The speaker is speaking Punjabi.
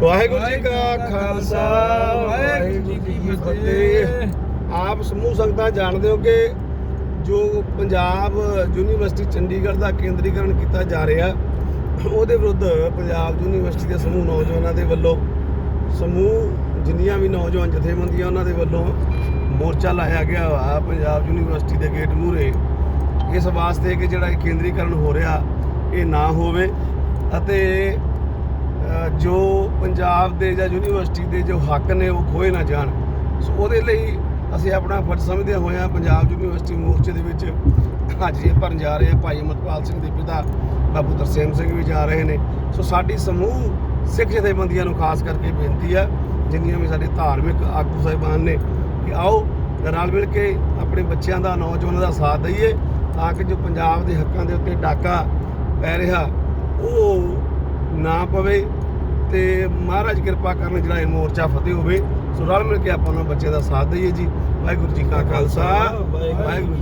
ਵਾਹਿਗੁਰੂ ਜੀ ਕਾ ਖਾਲਸਾ ਵਾਹਿਗੁਰੂ ਜੀ ਕੀ ਫਤਿਹ। ਆਪ ਸਮੂਹ ਸੰਗਤਾਂ ਜਾਣਦੇ ਹੋ ਕਿ ਜੋ ਪੰਜਾਬ ਯੂਨੀਵਰਸਿਟੀ ਚੰਡੀਗੜ੍ਹ ਦਾ ਕੇਂਦਰੀਕਰਨ ਕੀਤਾ ਜਾ ਰਿਹਾ ਉਹਦੇ ਵਿਰੁੱਧ ਪੰਜਾਬ ਯੂਨੀਵਰਸਿਟੀ ਦੇ ਸਮੂਹ ਨੌਜਵਾਨਾਂ ਦੇ ਵੱਲੋਂ ਸਮੂਹ ਜਿੰਨੀਆਂ ਵੀ ਨੌਜਵਾਨ ਜਥੇਬੰਦੀਆਂ ਉਹਨਾਂ ਦੇ ਵੱਲੋਂ ਮੋਰਚਾ ਲਾਇਆ ਗਿਆ ਵਾ ਪੰਜਾਬ ਯੂਨੀਵਰਸਿਟੀ ਦੇ ਗੇਟ ਮੂਹਰੇ। ਇਸ ਵਾਸਤੇ ਕਿ ਜਿਹੜਾ ਇਹ ਕੇਂਦਰੀਕਰਨ ਹੋ ਰਿਹਾ ਇਹ ਨਾ ਹੋਵੇ ਅਤੇ ਜੋ ਪੰਜਾਬ ਦੇ ਜਾਂ ਯੂਨੀਵਰਸਿਟੀ ਦੇ ਜੋ ਹੱਕ ਨੇ ਉਹ ਖੋਏ ਨਾ ਜਾਣ। ਸੋ ਉਹਦੇ ਲਈ ਅਸੀਂ ਆਪਣਾ ਫਰਜ਼ ਸਮਝਦੇ ਹੋਇਆ ਪੰਜਾਬ ਯੂਨੀਵਰਸਿਟੀ ਮੋਰਚੇ ਦੇ ਵਿੱਚ ਹਾਜ਼ਰੀ ਭਰਨ ਜਾ ਰਹੇ ਹਾਂ ਭਾਈ ਅਮਰਪਾਲ ਸਿੰਘ ਦੇ ਪਿਤਾ ਬਾਬੂ ਤਰਸੇਮ ਸਿੰਘ ਵੀ ਜਾ ਰਹੇ ਨੇ। ਸੋ ਸਾਡੀ ਸਮੂਹ ਸਿੱਖ ਜਥੇਬੰਦੀਆਂ ਨੂੰ ਖਾਸ ਕਰਕੇ ਬੇਨਤੀ ਆ, ਜਿੰਨੀਆਂ ਵੀ ਸਾਡੇ ਧਾਰਮਿਕ ਆਗੂ ਸਾਹਿਬਾਨ ਨੇ, ਕਿ ਆਓ, ਰਲ ਮਿਲ ਕੇ ਆਪਣੇ ਬੱਚਿਆਂ ਦਾ, ਨੌਜਵਾਨਾਂ ਦਾ ਸਾਥ ਦਈਏ, ਤਾਂ ਕਿ ਜੋ ਪੰਜਾਬ ਦੇ ਹੱਕਾਂ ਦੇ ਉੱਤੇ ਡਾਕਾ ਪੈ ਰਿਹਾ, ਉਹ ਨਾ ਪਵੇ ਤੇ ਮਹਾਰਾਜ ਕਿਰਪਾ ਕਰਨ ਜਿਹੜਾ ਇਹ ਮੋਰਚਾ ਫਤਿਹ ਹੋਵੇ ਸੋ ਰਲ ਮਿਲ ਕੇ ਆਪਾਂ ਉਹਨਾਂ ਬੱਚਿਆਂ ਦਾ ਸਾਥ ਦਈਏ ਜੀ। ਵਾਹਿਗੁਰੂ ਜੀ ਕਾ ਖਾਲਸਾ ਵਾਹਿਗੁਰੂ